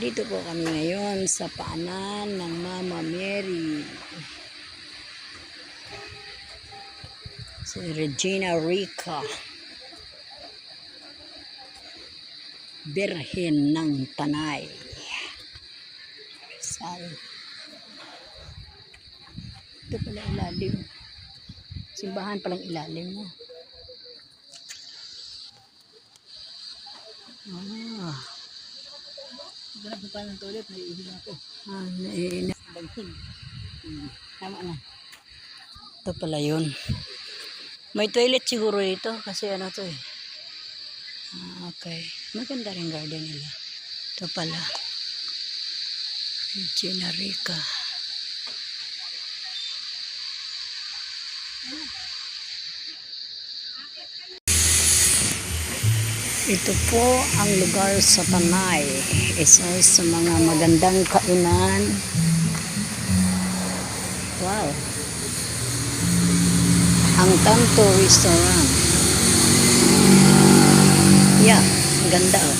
Dito po kami ngayon sa paanan ng Mama Mary. Si Regina Rica. Birhen ng Tanay. Sal. Ito pala ilalim. Simbahan palang ilalim mo. Ah. Ganap pa ng toilet, naiihi na ako. Ah, naiina. Baghin. Hmm, Tama na. Ito pala yun. May toilet siguro dito kasi ano to eh. Ah, okay. Maganda rin garden nila. Ito pala. Regina Rica. Ito po ang lugar sa Tanay. Isa sa mga magandang kainan. Wow. Ang Tanto Restaurant. Yeah, ganda oh.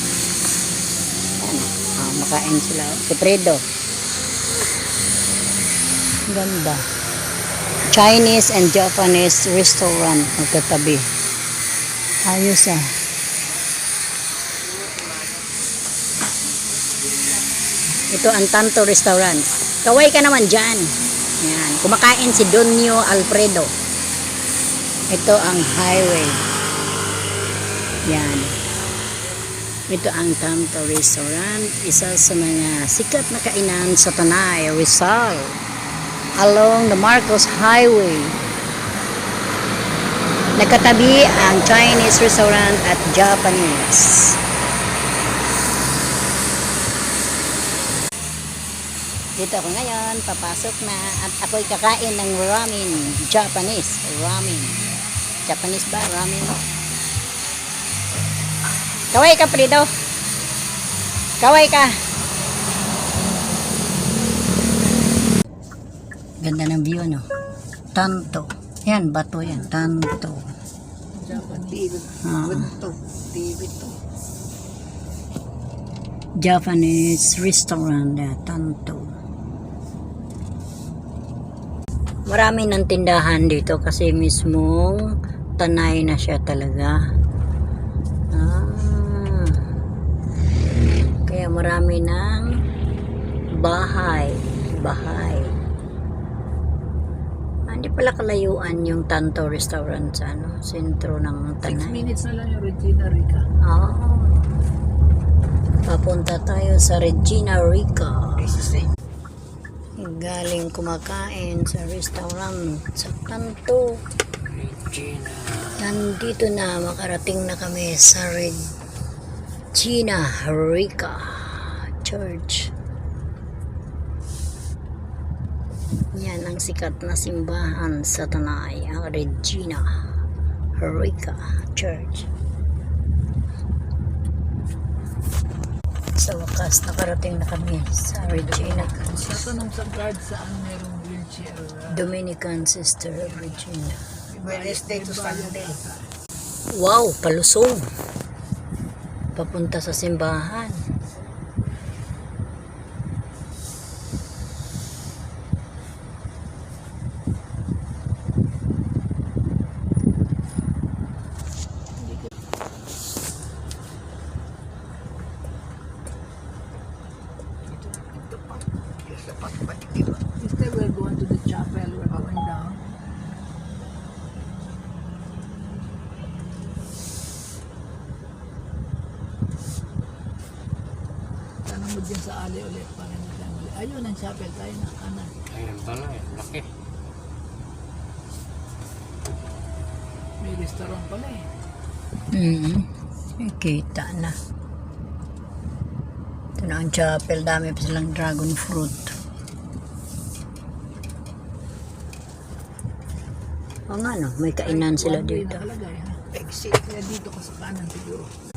Ano? Ah, makain sila. Si Fredo. Ang Ganda. Chinese and Japanese restaurant magkatabi. Ayos ah. Ito ang Tanto Restaurant. Kaway ka naman dyan. Yan. Kumakain si Donio Alfredo. Ito ang highway. Yan. Ito ang Tanto Restaurant. Isa sa mga sikat na kainan sa Tanay, Rizal. Along the Marcos Highway. Nagkatabi ang Chinese restaurant at Japanese. Dito ako ngayon, papasok na at ako'y kakain ng ramen, Japanese, ramen. Japanese ba, ramen? Kaway ka, Prido. Kaway ka. Ganda ng view, no? Tanto. Yan, bato yan. Tanto. Japanese. Ah. Bunto. TV to. Japanese restaurant na Tanto. Marami ng tindahan dito kasi mismong tanay na siya talaga. Ah. Kaya marami ng bahay. Bahay. Ah, Hindi pala kalayuan yung Tanto restaurant sa ano, sentro ng Tanay. minutes na lang yung Regina Rica. Oo. Papunta tayo sa Regina Rica. Galing kumakain sa restaurant sa Kanto. Regina. Nandito na, makarating na kami sa Regina Rica Church. Yan ang sikat na simbahan sa Tanay, ang Regina Rica Church. Sa wakas, nakarating na kami sa Regina Sa tanong sa guard saan merong wheelchair. Dominican Sister of Regina. Wednesday to Sunday. Wow, palusong. Papunta sa simbahan. Mo din sa ali ulit para hindi tayo mali. Ayun ang chapel tayo na kanan. Ayan pala eh, laki. May restaurant pala eh. Mm Kita na. Ito na ang chapel. Dami pa silang dragon fruit. O nga no, may kainan sila dito. Exit. Kaya dito ka sa kanan siguro.